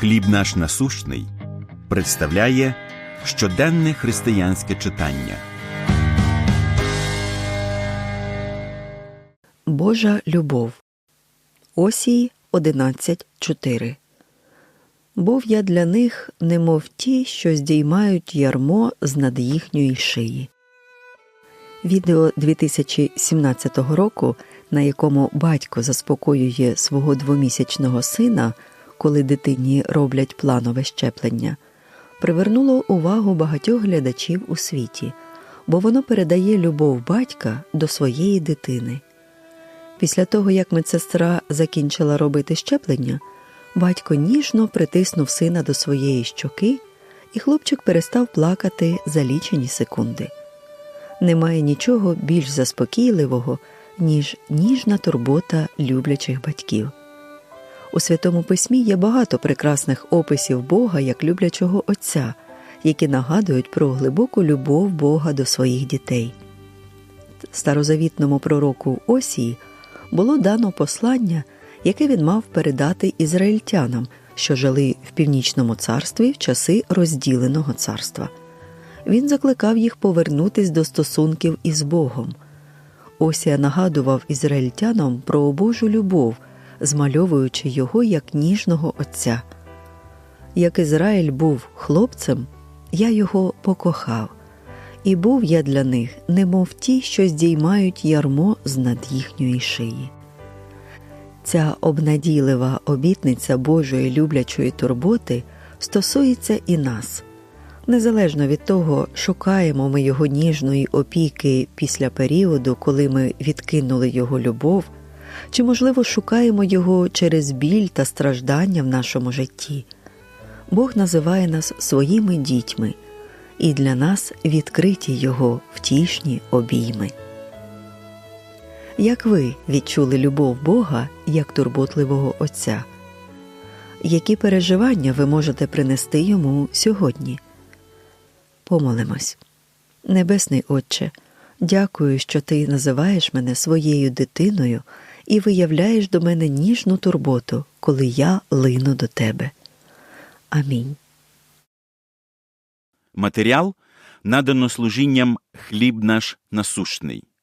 Хліб наш насущний представляє щоденне християнське читання. Божа любов. Осії 11.4 Був я для них, немов ті, що здіймають ярмо з над їхньої шиї. Відео 2017 року, на якому батько заспокоює свого двомісячного сина, коли дитині роблять планове щеплення, привернуло увагу багатьох глядачів у світі, бо воно передає любов батька до своєї дитини. Після того, як медсестра закінчила робити щеплення, батько ніжно притиснув сина до своєї щоки, і хлопчик перестав плакати за лічені секунди. Немає нічого більш заспокійливого, ніж ніжна турбота люблячих батьків. У Святому Письмі є багато прекрасних описів Бога як люблячого Отця, які нагадують про глибоку любов Бога до своїх дітей. Старозавітному пророку Осії було дано послання, яке він мав передати ізраїльтянам, що жили в північному царстві в часи розділеного царства. Він закликав їх повернутись до стосунків із Богом. Осія нагадував ізраїльтянам про Божу любов, змальовуючи його як ніжного Отця. Як Ізраїль був хлопцем, я його покохав, і був я для них, немов ті, що здіймають ярмо з над їхньої шиї. Ця обнадійлива обітниця Божої люблячої турботи стосується і нас. Незалежно від того, шукаємо ми його ніжної опіки після періоду, коли ми відкинули його любов, чи, можливо, шукаємо його через біль та страждання в нашому житті. Бог називає нас своїми дітьми, і для нас відкриті Його втішні обійми. Як ви відчули любов Бога як турботливого Отця? Які переживання ви можете принести йому сьогодні? Помолимось. Небесний Отче, дякую, що Ти називаєш мене своєю дитиною і виявляєш до мене ніжну турботу, коли я лину до Тебе. Амінь. Матеріал надано служінням Хліб наш насущний.